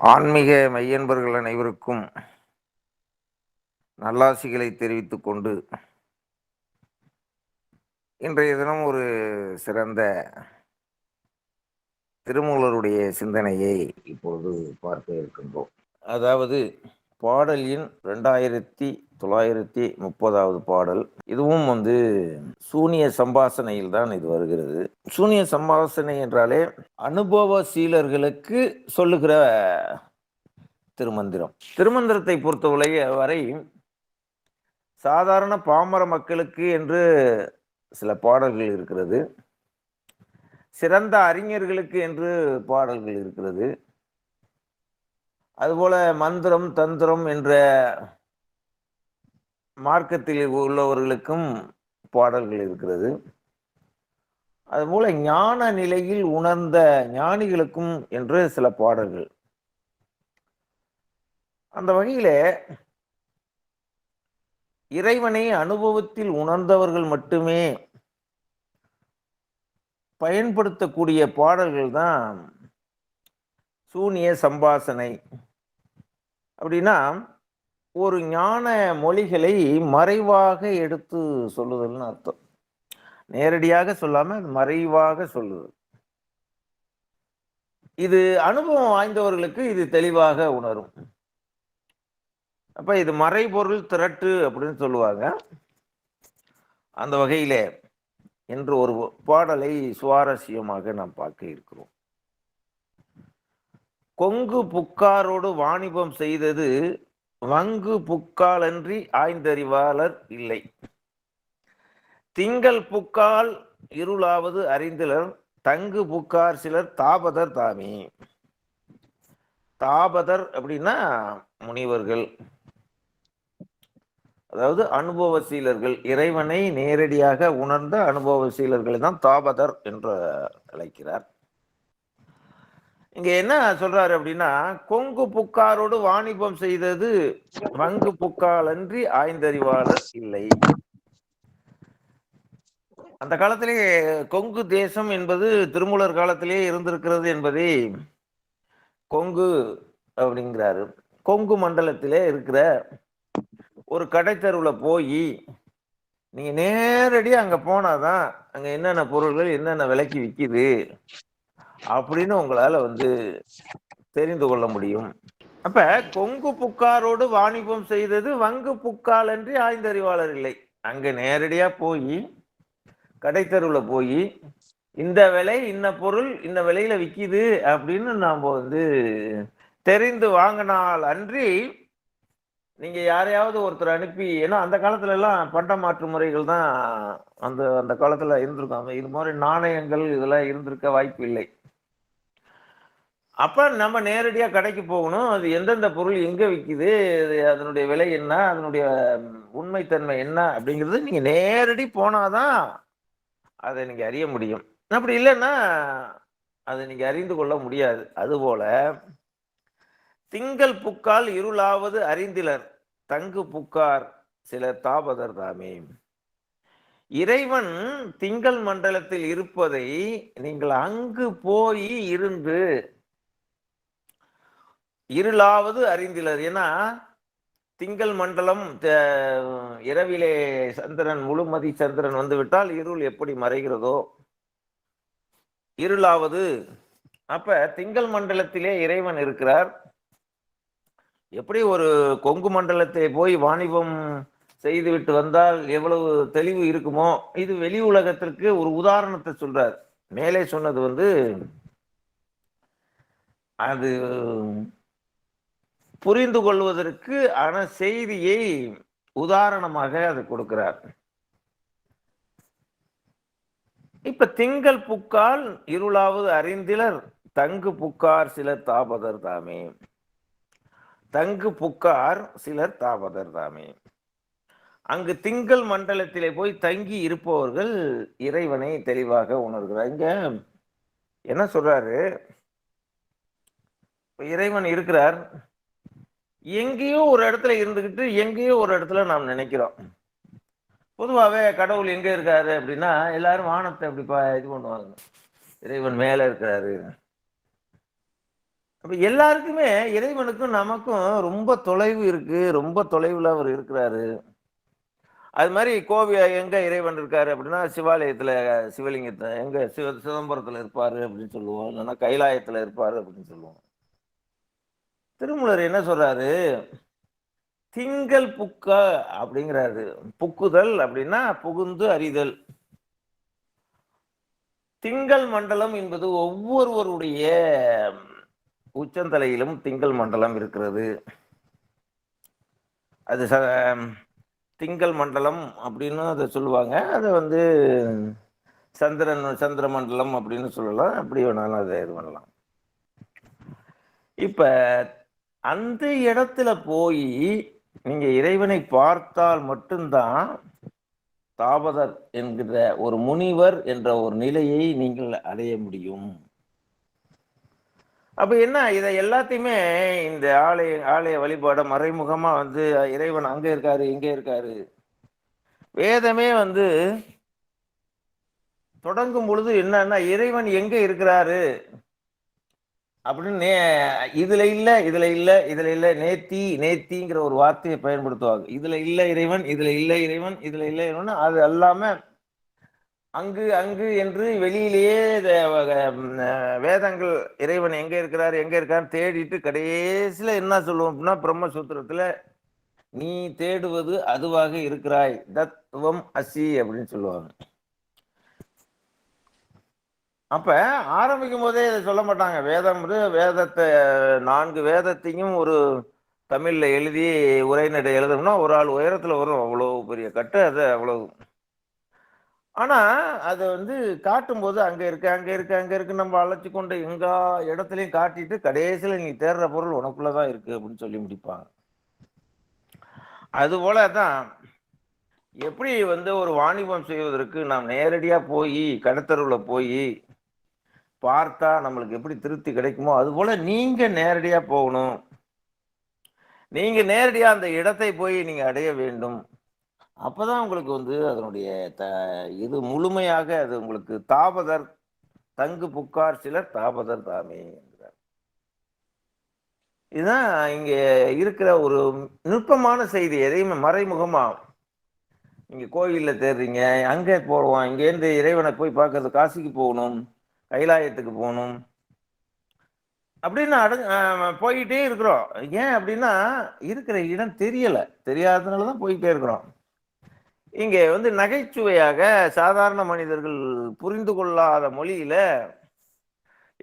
ஆன்மீக மையன்பர்கள் அனைவருக்கும் நல்லாசிகளை தெரிவித்துக் கொண்டு இன்றைய தினம் ஒரு சிறந்த திருமூலருடைய சிந்தனையை இப்பொழுது பார்க்க இருக்கின்றோம். அதாவது பாடல் எண் ரெண்டாயிரத்தி தொள்ளாயிரத்தி முப்பதாவது பாடல். இதுவும் வந்து சூனிய சம்பாசனையில் தான் இது வருகிறது. சூனிய சம்பாசனை என்றாலே அனுபவ சீலர்களுக்கு சொல்லுகிற திருமந்திரம். திருமந்திரத்தை பொறுத்தவரை வரை சாதாரண பாமர மக்களுக்கு என்று சில பாடல்கள் இருக்கிறது. சிறந்த அறிஞர்களுக்கு என்று பாடல்கள் இருக்கிறது. அதுபோல மந்திரம் தந்திரம் என்ற மார்க்கத்தில் உள்ளவர்களுக்கும் பாடல்கள் இருக்கிறது. அதுபோல ஞான நிலையில் உணர்ந்த ஞானிகளுக்கும் என்று சில பாடல்கள். அந்த வகையில இறைவனை அனுபவத்தில் உணர்ந்தவர்கள் மட்டுமே பயன்படுத்தக்கூடிய பாடல்கள் தான் சூனிய சம்பாசனை அப்படின்னா ஒரு ஞான மொழிகளை மறைவாக எடுத்து சொல்லுதல்னு அர்த்தம். நேரடியாக சொல்லாம மறைவாக சொல்லுதல். இது அனுபவம் வாய்ந்தவர்களுக்கு இது தெளிவாக உணரும். அப்ப இது மறைபொருள் திரட்டு அப்படின்னு சொல்லுவாங்க. அந்த வகையிலே என்று ஒரு பாடலை சுவாரஸ்யமாக நாம் பார்க்க இருக்கிறோம். கொங்கு புக்காரோடு வாணிபம் செய்தது வங்கு புக்காலன்றி ஆய்ந்தறிவாளர் இல்லை. திங்கள் புக்கால் இருளாவது அறிந்திலர் தங்கு புக்கார் சிலர் தாபதர் தாமே. தாபதர் அப்படின்னா முனிவர்கள். அதாவது அனுபவசீலர்கள் இறைவனை நேரடியாக உணர்ந்த அனுபவசீலர்களை தான் தாபதர் என்று அழைக்கிறார். இங்க என்ன சொல்றாரு அப்படின்னா கொங்கு புக்காரோடு வாணிபம் செய்தது வங்கு புக்கால் அன்றி ஆய்ந்தறிவாளர் இல்லை. அந்த காலத்திலே கொங்கு தேசம் என்பது திருமூலர் காலத்திலே இருந்திருக்கிறது என்பதை கொங்கு அப்படிங்கிறாரு. கொங்கு மண்டலத்திலே இருக்கிற ஒரு கடைத்தருவில் போய் நீங்க நேரடியாக அங்க போனாதான் அங்க என்னென்ன பொருள்கள் என்னென்ன விலைக்கு விற்கிது அப்படின்னு உங்களால வந்து தெரிந்து கொள்ள முடியும். அப்ப கொங்கு புக்காரோடு வாணிபம் செய்தது வங்கு புக்கால் என்று ஆய்ந்தறிவாளர் இல்லை. அங்க நேரடியா போய் கடைத்தருவில் போய் இந்த விலை இந்த பொருள் இந்த விலையில விற்கிது அப்படின்னு நாம் வந்து தெரிந்து வாங்கினால் அன்றி நீங்க யாரையாவது ஒருத்தர் அனுப்பி ஏன்னா அந்த காலத்துல எல்லாம் பண்ட மாற்று முறைகள் தான் அந்த அந்த காலத்துல இருந்திருக்காங்க இது மாதிரி நாணயங்கள் இதெல்லாம் இருந்திருக்க வாய்ப்பு இல்லை. அப்போ நம்ம நேரடியாக கடைக்கு போகணும். அது எந்தெந்த பொருள் எங்கே விற்கிது அதனுடைய விலை என்ன அதனுடைய உண்மைத்தன்மை என்ன அப்படிங்கிறது நீங்கள் நேரடி போனாதான் அதை நீங்கள் அறிய முடியும். அப்படி இல்லைன்னா அதை நீங்கள் அறிந்து கொள்ள முடியாது. அதுபோல திங்கள் புக்கால் இருளாவது அறிந்திலர் தங்கு புக்கார் சிலர் தாபதர் தாமே. இறைவன் திங்கள் மண்டலத்தில் இருப்பதை நீங்கள் அங்கு போய் இருந்து இருளாவது அறிந்திலர். ஏன்னா திங்கள் மண்டலம் இரவிலே சந்திரன் முழுமதி சந்திரன் வந்துவிட்டால் இருள் எப்படி மறைகிறதோ? இருளாவது. அப்ப திங்கள் மண்டலத்திலே இறைவன் இருக்கிறார். எப்படி ஒரு கொங்கு மண்டலத்தை போய் வாணிபம் செய்துவிட்டு வந்தால் எவ்வளவு தெளிவு இருக்குமோ? இது வெளி உலகத்திற்கு ஒரு உதாரணத்தை சொல்றார். மேலே சொன்னது வந்து அது புரிந்து கொள்வதற்கு ஆன செய்தியை உதாரணமாக அது கொடுக்கிறார். இப்ப திங்கள் புக்கால் இருளாவது அறிந்திலர் தங்கு புக்கார் சிலர் தாபதர் தாமே. தங்கு புக்கார் சிலர் தாபதர் தாமே. அங்கு திங்கள் மண்டலத்திலே போய் தங்கி இருப்பவர்கள் இறைவனை தெளிவாக உணர்கிறார். இங்க என்ன சொல்றாரு? இறைவன் இருக்கிறார். எங்கேயோ ஒரு இடத்துல இருந்துகிட்டு எங்கேயோ ஒரு இடத்துல நாம் நினைக்கிறோம். பொதுவாகவே கடவுள் எங்கே இருக்காரு அப்படின்னா எல்லாரும் வானத்தை அப்படி இது பண்ணுவாங்க. இறைவன் மேலே இருக்கிறாரு. அப்போ எல்லாருக்குமே இறைவனுக்கும் நமக்கும் ரொம்ப தொலைவு இருக்கு. ரொம்ப தொலைவில் அவர் இருக்கிறாரு. அது மாதிரி கோவில் எங்கே இறைவன் இருக்காரு அப்படின்னா சிவாலயத்தில் சிவலிங்கத்தை எங்கே சிவ சிதம்பரத்தில் இருப்பார் அப்படின்னு சொல்லுவோம். இல்லைன்னா கைலாயத்தில் இருப்பார் அப்படின்னு சொல்லுவோம். திருமூலர் என்ன சொல்றாரு? திங்கள் புக்க அப்படிங்கிறாரு. புக்குதல் அப்படின்னா புகுந்து அறிதல். திங்கள் மண்டலம் என்பது ஒவ்வொருவருடைய உச்சந்தலையிலும் திங்கள் மண்டலம் இருக்கிறது. அது ச திங்கள் மண்டலம் அப்படின்னு அதை சொல்லுவாங்க. அதை வந்து சந்திரன் சந்திர மண்டலம் அப்படின்னு சொல்லலாம். அப்படி வேணாலும் அதை இது பண்ணலாம். இப்போ அந்த இடத்துல போய் நீங்க இறைவனை பார்த்தால் மட்டும்தான் தாபதர் என்கிற ஒரு முனிவர் என்ற ஒரு நிலையை நீங்கள் அடைய முடியும். அப்ப என்ன இதை எல்லாத்தையுமே இந்த ஆலய ஆலய வழிபாட மறைமுகமா வந்து இறைவன் அங்க இருக்காரு இங்க இருக்காரு. வேதமே வந்து தொடங்கும் பொழுது என்னன்னா இறைவன் எங்க இருக்கிறாரு? அப்படின்னு நே இதுல இல்ல இதுல இல்ல இதுல இல்ல நேத்தி நேத்திங்கிற ஒரு வார்த்தையை பயன்படுத்துவாங்க. இதுல இல்ல இறைவன் இதுல இல்ல இறைவன் இதுல இல்ல இறைவன் அது அல்லாம அங்கு அங்கு என்று வெளியிலேயே வேதங்கள் இறைவன் எங்க இருக்கிறார் எங்க இருக்கான்னு தேடிட்டு கடைசியில என்ன சொல்லுவோம் அப்படின்னா பிரம்மசூத்திரத்துல நீ தேடுவது அதுவாக இருக்கிறாய். தத்துவம் அசி அப்படின்னு சொல்லுவாங்க. அப்ப ஆரம்பிக்கும் போதே இதை சொல்ல மாட்டாங்க. வேதம் வேதத்தை நான்கு வேதத்தையும் ஒரு தமிழ்ல எழுதி உரைநடை எழுதணும்னா ஒரு ஆள் உயரத்துல வரும். அவ்வளோ பெரிய கட்டு அது அவ்வளவு. ஆனா அதை வந்து காட்டும் போது அங்க இருக்கு அங்க இருக்கு அங்க இருக்கு நம்ம அழைச்சி கொண்டு எங்கா இடத்துலயும் காட்டிட்டு கடைசியில நீ தேடுற பொருள் உனக்குள்ளதான் இருக்கு அப்படின்னு சொல்லி முடிப்பாங்க. அது போலதான் எப்படி வந்து ஒரு வாணிபம் செய்வதற்கு நாம் நேரடியா போய் கடத்தருவில் போய் பார்த்தா நம்மளுக்கு எப்படி திருப்தி கிடைக்குமோ அது போல நீங்க நேரடியா போகணும். நீங்க நேரடியா அந்த இடத்தை போய் நீங்க அடைய வேண்டும். அப்பதான் உங்களுக்கு வந்து அதனுடைய த இது முழுமையாக அது உங்களுக்கு தாபதர் தங்கு புக்கார் சிலர் தாபதர் தாமே என்கிறார். இதுதான் இங்க இருக்கிற ஒரு நுட்பமான செய்தி எதையுமே மறைமுகமாக நீங்க கோயிலில் தேடுறீங்க அங்கே போடுவோம் இங்கேருந்து இறைவனை போய் பார்க்கறது காசிக்கு போகணும். கைலாயத்துக்கு போகணும். அப்படின்னு அட போய்கிட்டே இருக்கிறோம். ஏன் அப்படின்னா இருக்கிற இடம் தெரியலை. தெரியாததுனால தான் போய்கிட்டே இருக்கிறோம். இங்கே வந்து நகைச்சுவையாக சாதாரண மனிதர்கள் புரிந்து கொள்ளாத மொழியில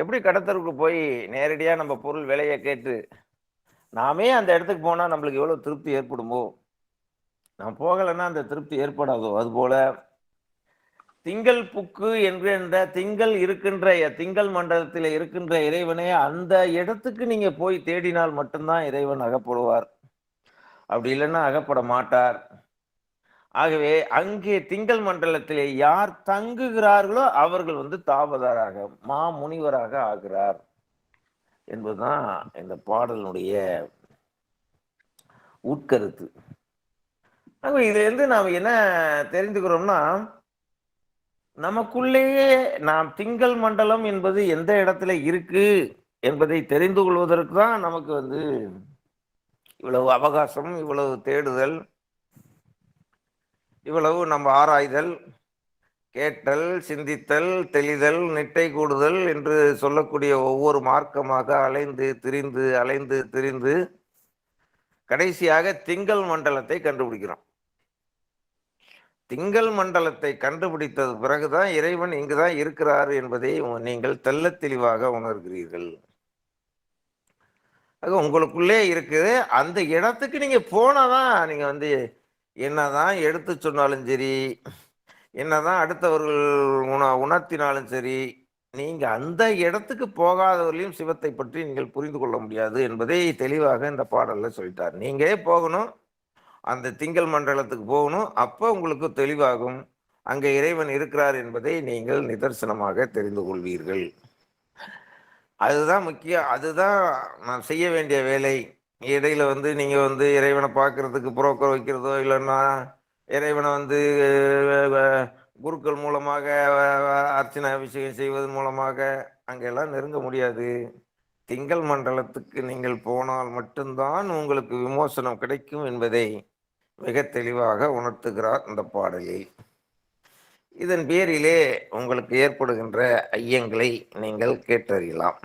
எப்படி கடத்தருக்கு போய் நேரடியாக நம்ம பொருள் விலையை கேட்டு நாமே அந்த இடத்துக்கு போனால் நம்மளுக்கு எவ்வளோ திருப்தி ஏற்படுமோ? நான் போகலைன்னா அந்த திருப்தி ஏற்படாதோ? அதுபோல் திங்கள் புக்கு என்கின்ற திங்கள் இருக்கின்ற திங்கள் மண்டலத்தில் இருக்கின்ற இறைவனே அந்த இடத்துக்கு நீங்க போய் தேடினால் மட்டும்தான் இறைவன் அகப்படுவார். அப்படி இல்லைன்னா அகப்பட மாட்டார். ஆகவே அங்கே திங்கள் மண்டலத்திலே யார் தங்குகிறார்களோ அவர்கள் வந்து தாவதாராக மா முனிவராக ஆகிறார் என்பதுதான் இந்த பாடலினுடைய உட்கருத்து. ஆகவே இதுல இருந்து நாம் என்ன தெரிந்துக்கிறோம்னா நமக்குள்ளேயே நாம் திங்கள் மண்டலம் என்பது எந்த இடத்துல இருக்கு என்பதை தெரிந்து கொள்வதற்கு தான் நமக்கு வந்து இவ்வளவு அவகாசம் இவ்வளவு தேடுதல் இவ்வளவு நம்ம ஆராய்தல் கேட்டல் சிந்தித்தல் தெளிதல் நிட்டை கூடுதல் என்று சொல்லக்கூடிய ஒவ்வொரு மார்க்கமாக அலைந்து திரிந்து அலைந்து திரிந்து கடைசியாக திங்கள் மண்டலத்தை கண்டுபிடிக்கிறோம். திங்கள் மண்டலத்தை கண்டுபிடித்தது பிறகுதான் இறைவன் இங்குதான் இருக்கிறார் என்பதை நீங்கள் தெல்ல தெளிவாக உணர்கிறீர்கள். அது உங்களுக்குள்ளே இருக்குது. அந்த இடத்துக்கு நீங்கள் போனதான் நீங்கள் வந்து என்னதான் எடுத்து சொன்னாலும் சரி என்னதான் அடுத்தவர்கள் உண உணர்த்தினாலும் சரி நீங்கள் அந்த இடத்துக்கு போகாதவர்களையும் சிவத்தை பற்றி நீங்கள் புரிந்து கொள்ள முடியாது என்பதை தெளிவாக இந்த பாடலில் சொல்லிட்டார். நீங்களே போகணும். அந்த திங்கள் மண்டலத்துக்கு போகணும். அப்போ உங்களுக்கு தெளிவாகும். அங்கே இறைவன் இருக்கிறார் என்பதை நீங்கள் நிதர்சனமாக தெரிந்து கொள்வீர்கள். அதுதான் முக்கியம் அதுதான் நான் செய்ய வேண்டிய வேலை. இடையில வந்து நீங்க வந்து இறைவனை பார்க்கறதுக்கு புரோக்கர் வைக்கிறதோ இல்லைன்னா இறைவனை வந்து குருக்கள் மூலமாக அர்ச்சனை அபிஷேகம் செய்வதன் மூலமாக அங்கெல்லாம் நெருங்க முடியாது. திங்கள் மண்டலத்துக்கு நீங்கள் போனால் மட்டும்தான் உங்களுக்கு விமோசனம் கிடைக்கும் என்பதை மிக தெளிவாக உணர்த்துகிறார் இந்த பாடலில் இதன் பேரிலே உங்களுக்கு ஏற்படுகின்ற ஐயங்களை நீங்கள் கேட்டறியலாம்.